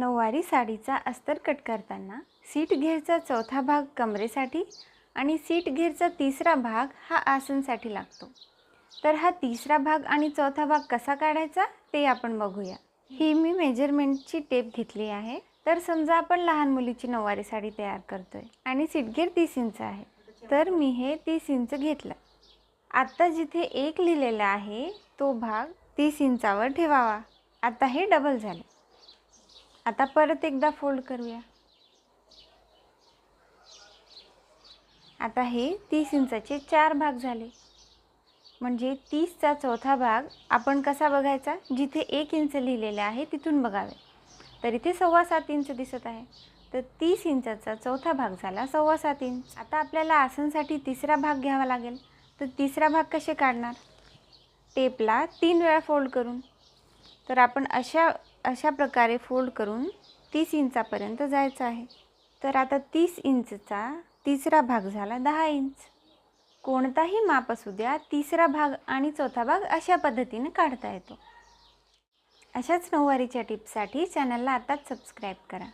नऊवारी साडीचा अस्तर कट करताना सीट घेरचा चौथा भाग कमरेसाठी आणि सीट घेरचा तिसरा भाग हा आसनसाठी लागतो. तर हा तिसरा भाग आणि चौथा भाग कसा काढायचा ते आपण बघूया. ही मी मेजरमेंटची टेप घेतली आहे. तर समजा आपण लहान मुलीची नऊवारी साडी तयार करतोय आणि सीटगेर तीस इंच आहे. तर मी हे तीस इंच घेतलं. आत्ता जिथे एक लिहिलेला आहे तो भाग तीस इंचावर ठेवावा. आता हे डबल झाले. आता परत एकदा फोल्ड करूया. आता हे तीस इंचाचे चार भाग झाले. म्हणजे तीसचा चौथा भाग आपण कसा बघायचा? जिथे एक इंच लिहिलेले आहे तिथून बघावे. तर इथे सव्वा सात इंच दिसत आहे. तर तीस इंचाचा चौथा भाग झाला सव्वा सात इंच. आता आपल्याला आसनसाठी तिसरा भाग घ्यावा लागेल. तर तिसरा भाग कसे काढणार? टेपला तीन वेळा फोल्ड करून. तर आपण अशा अशा प्रकारे फोल्ड करून तीस इंचापर्यंत जायचं आहे. तर आता तीस इंचचा तिसरा भाग झाला दहा इंच. कोणताही माप असू द्या तिसरा भाग आणि चौथा भाग अशा पद्धतीने काढता येतो. अशाच नऊवारीच्या टिप्ससाठी चॅनलला आताच सबस्क्राईब करा.